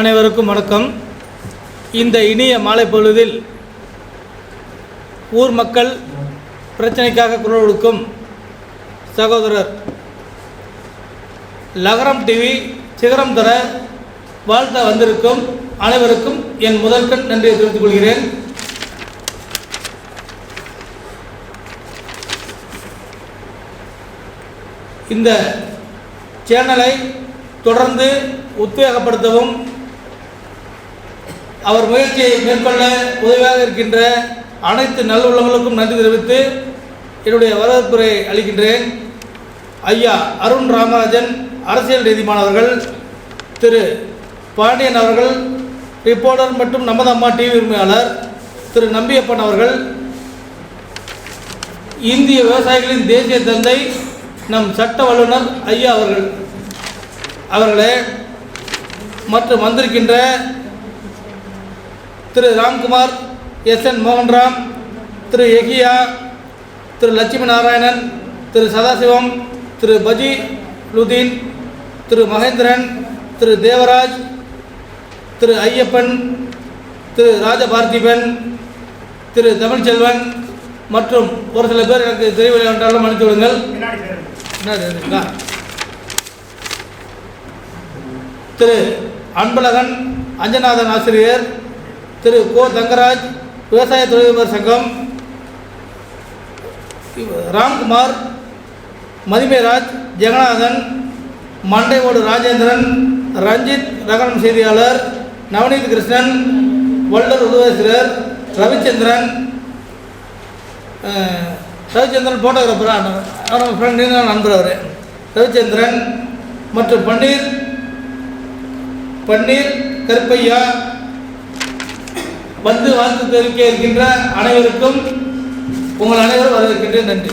அனைவருக்கும் வணக்கம். இந்த இனிய மாலை பொழுதில் ஊர் மக்கள் பிரச்சனைக்காக குரல் கொடுக்கும் சகோதரர் லகரம் டிவி சிகரம் தர வாழ்த்த வந்திருக்கும் அனைவருக்கும் என் முதற்கண் நன்றியை தெரிவித்துக் கொள்கிறேன். இந்த சேனலை தொடர்ந்து உத்வேகப்படுத்தவும் அவர் முயற்சியை மேற்கொள்ள உதவியாக இருக்கின்ற அனைத்து நல்லுள்ளங்களுக்கும் நன்றி தெரிவித்து என்னுடைய வரவேற்புரை அளிக்கின்றேன். ஐயா அருண் ராமராஜன் அரசியல் நீதிமானவர்கள் திரு பாண்டியன் அவர்கள் ரிப்போர்ட்டர் மற்றும் நமது அம்மா டிவி உரிமையாளர் திரு நம்பியப்பன் அவர்கள் இந்திய விவசாயிகளின் தேசிய தந்தை நம் சட்ட வல்லுநர் ஐயா அவர்கள் அவர்களே மற்றும் வந்திருக்கின்ற திரு ராம்குமார் எஸ் என் மோகன்ராம் திரு எகியா திரு லட்சுமி நாராயணன் திரு சதாசிவம் திரு பஜி லுதீன் திரு மகேந்திரன் திரு தேவராஜ் திரு ஐயப்பன் திரு ராஜபார்த்திபன் திரு தமிழ்ச்செல்வன் மற்றும் ஒரு சில பேர் எனக்கு தெரியவில்லை என்றாலும் மன்னித்து விடுங்கள். என்ன திரு அன்பழகன் அஞ்சநாதன் ஆசிரியர் திரு கோ தங்கராஜ் விவசாய தொழிலதிபர் சங்கம். ராம்குமார் மதிமேராஜ் ஜெகநாதன் மண்டைவோடு ராஜேந்திரன் ரஞ்சித் ரகனம் செய்தியாளர் நவநீத் கிருஷ்ணன் வள்ளூர் உதவேஸ்வரர் ரவிச்சந்திரன் ரவிச்சந்திரன் ஃபோட்டோகிராஃபரா நம்ம ஃப்ரெண்ட் நீங்க நண்பர் அவர். ரவிச்சந்திரன் மற்றும் பன்னீர் பன்னீர் கருப்பையா வந்து வாழ்த்து தெரிவிக்க இருக்கின்ற அனைவருக்கும் உங்கள் அனைவரும் வரவேற்கின்றேன். நன்றி.